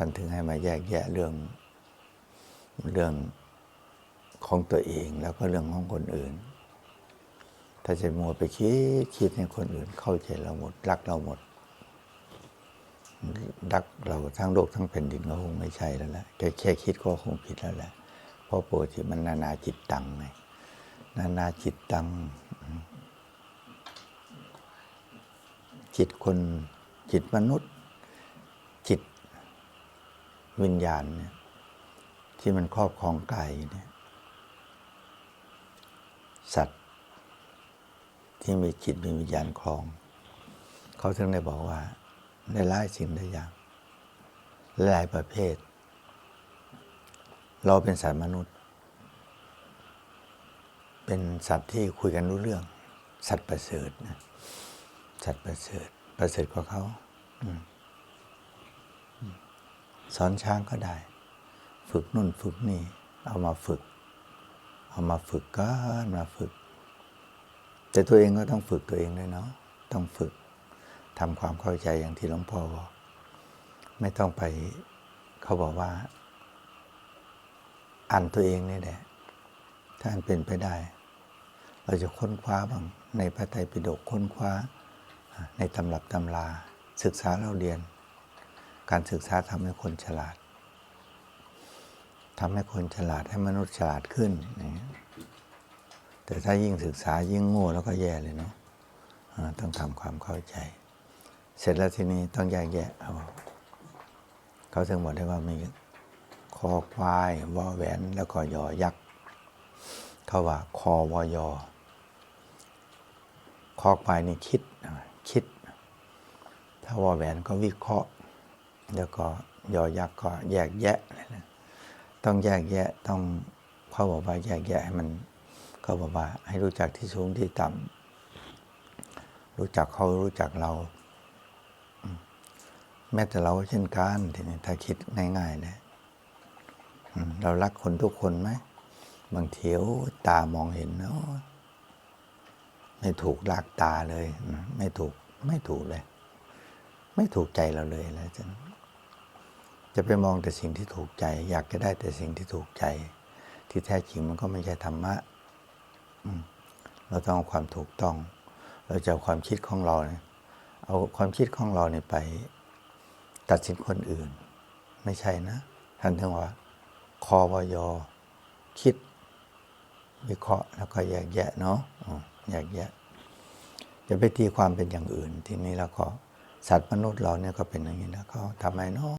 ท่านถึงให้มาแยกแยะเรื่องเรื่องของตัวเองแล้วก็เรื่องของคนอื่น ถ้าจะมัวไปคิดคิดให้คนอื่นเข้าใจเราหมด รักเราหมด รักเราทั้งโลกทั้งแผ่นดินก็คงไม่ใช่แล้วแหละแค่แค่คิดก็คงผิดแล้วแหละเพราะปกติมันนานาจิตตังไงนานาจิตตัง จิตคนจิตมนุษย์ วิญญาณเนี่ยที่มันครอบครองกายเนี่ยสัตว์ ที่มีจิตมีวิญญาณครอง เขาถึงได้บอกว่าได้หลายสิ่งได้อย่างหลายประเภท เราเป็นสัตว์มนุษย์ เป็นสัตว์ที่คุยกันรู้เรื่อง สัตว์ประเสริฐนะสัตว์ประเสริฐ ประเสริฐกว่าเขา อืมอืม สอนช้างก็ได้ ฝึกนู่นฝึกนี่ เอามาฝึก เอามาฝึกกันมาฝึก แต่ตัวเองก็ต้องฝึกตัวเองด้วยเนาะต้องฝึกทำความเข้าใจอย่างที่หลวงพ่อบอกไม่ต้องไปเขาบอกว่า อ่านตัวเองนี่แหละ ถ้าอันเป็นไปได้ เราจะค้นคว้าบ้างในพระไตรปิฎกค้นคว้า ในตำรับตำราศึกษาเราเรียน การศึกษาทำให้คนฉลาดทำให้คนฉลาดให้มนุษย์ฉลาดขึ้นอย่างเงี้ยแต่ถ้ายิ่งศึกษายิ่งโง่แล้วก็แย่เลยเนาะต้องทำความเข้าใจ เสร็จแล้วทีนี้ต้องแยกแยะเอาเขาถึงบอกได้ว่ามีคอควายวอแหวนแล้วก็ยอยักษ์เขาว่าคอวอยอคอควายนี่คิดคิด ถ้าวอแหวนก็วิเคราะห์ แล้วก็ยอยักษ์ก็แยกแยะอะไรนะต้องแยกแยะต้องเขาบอกว่าแยกแยะให้มันเขาบอกว่าให้รู้จักที่สูงที่ต่ำรู้จักเขารู้จักเรา แม้แต่เราเช่นกันทีนี้ถ้าคิดง่ายๆนะเรารักคนทุกคนไหมบางทีโอ้ตามองเห็นเนาะไม่ถูกรักตาเลย ไม่ถูกไม่ถูกเลย ไม่ถูกใจเราเลยแล้วจะ จะไปมองแต่สิ่งที่ถูกใจ อยากจะได้แต่สิ่งที่ถูกใจ ที่แท้จริงมันก็ไม่ใช่ธรรมะอืเราต้องเอาความถูกต้อง เราจะเอาความคิดของเราเนี่ยเอาความคิดของเราเนี่ยไป ตัดสินคนอื่น ไม่ใช่นะท่านถึงว่าคอวยอคิด วิเคราะห์แล้วก็แยกแยะเนาะแยกแยะจะไปตีความเป็นอย่างอื่น ทีนี้แล้วก็สัตว์มนุษย์เราเนี่ยก็เป็นอย่างนี้แล้วก็ทำไมเนาะ